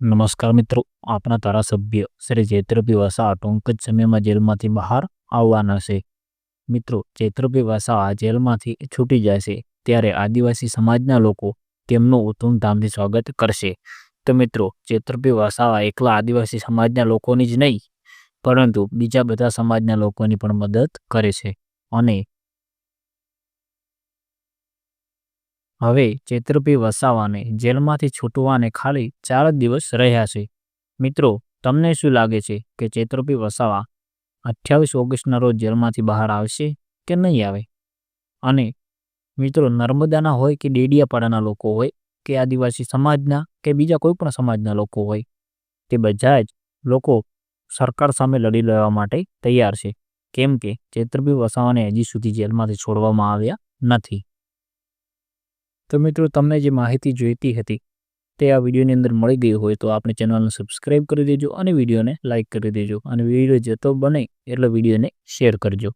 નમસ્કાર મિત્રો આપણા ધારાસભ્ય શ્રી ચૈત્રભી વસાવા ટૂંક જ સમયમાં જેલમાંથી બહાર આવવાના છે. મિત્રો, ચૈત્રભી વસાવા જેલમાંથી છૂટી જશે ત્યારે આદિવાસી સમાજના લોકો તેમનું ધૂમધામથી સ્વાગત કરશે. તો મિત્રો, ચૈત્રભી વસાવા એકલા આદિવાસી સમાજના લોકોની જ નહીં, પરંતુ બીજા બધા સમાજના લોકોની પણ મદદ કરે છે. અને હવે ચૈત્રભી વસાવાને જેલમાંથી છૂટવાને ખાલી ચાર દિવસ રહ્યા છે. મિત્રો, તમને શું લાગે છે કે ચૈત્રભી વસાવા અઠ્યાવીસ ઓગસ્ટના રોજ જેલમાંથી બહાર આવશે કે નહીં આવે? અને મિત્રો, નર્મદાના હોય કે ડેડિયાપાડાના લોકો હોય, કે આદિવાસી સમાજના કે બીજા કોઈ પણ સમાજના લોકો હોય, તે બધા જ લોકો સરકાર સામે લડી લેવા માટે તૈયાર છે. કેમ કે ચેતરપી વસાવાને હજી સુધી જેલમાંથી છોડવામાં આવ્યા નથી. તો મિત્રો, તમને જે માહિતી જોઈતી હતી તે આ વિડીયોની અંદર મળી ગઈ હોય તો આપણે ચેનલને સબસ્ક્રાઈબ કરી દેજો અને વિડીયોને લાઇક કરી દેજો. અને વીડિયો જતો બને એટલે વિડીયોને શેર કરજો.